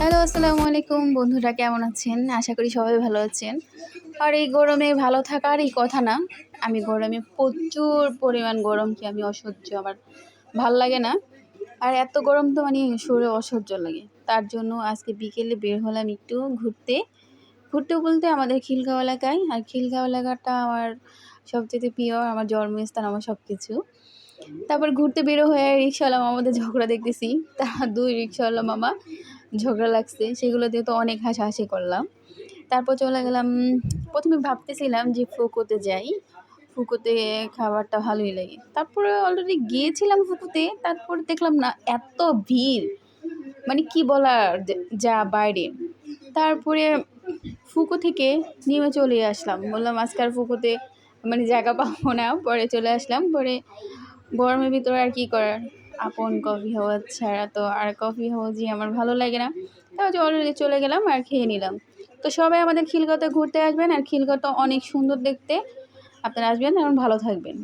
Hello, আসসালামু আলাইকুম। বন্ধুরা, কেমন আছেন? আশা করি সবাই ভালো আছেন। আর এই গরমে ভালো থাকারই কথা না, আমি গরমে প্রচুর পরিমাণ গরমকে আমি অসহ্য, আমার ভালো লাগে না। আর এত গরম তো মানে শরীরে অসহ্য লাগে। তার জন্য আজকে বিকেলে বের হলাম একটু ঘুরতে। ঘুরতে বলতে আমাদের খিলগাঁও এলাকায়, আর খিলগাঁও এলাকাটা আমার সবচেয়ে প্রিয়, আমার জন্মস্থান, আমার সব কিছু তারপর ঘুরতে বেরো হয়ে রিক্সাওয়ালা মামাদের ঝগড়া দেখতেছি। তা দুই রিক্সাওয়ালা মামা ঝগড়া লাগছে, সেগুলো দিয়ে তো অনেক হাসাহাসি করলাম। তারপর চলে গেলাম, প্রথমে ভাবতেছিলাম যে ফুকোতে যাই। ফুকোতে খাবারটা ভালোই লাগে। তারপরে অলরেডি গিয়েছিলাম ফুকুতে, তারপর দেখলাম না, এত ভিড়। মানে কি বলার যা বাইরে। তারপরে ফুকো থেকে নেমে চলে আসলাম। বললাম আজকাল ফুকোতে মানে জায়গা পাবো না। পরে চলে আসলাম। পরে গরমের ভিতরে আর কি করার? আপন কফি হাওয়া ছাড়া তো আর কফি হাউসই আমার ভালো লাগে না। তাও অলরেডি চলে গেলাম আর খেয়ে নিলাম। তো সবাই আমাদের খিলগাঁওতে ঘুরতে আসবেন আর খিলগাঁওটা অনেক সুন্দর দেখতে। আপনারা আসবেন এবং ভালো থাকবেন।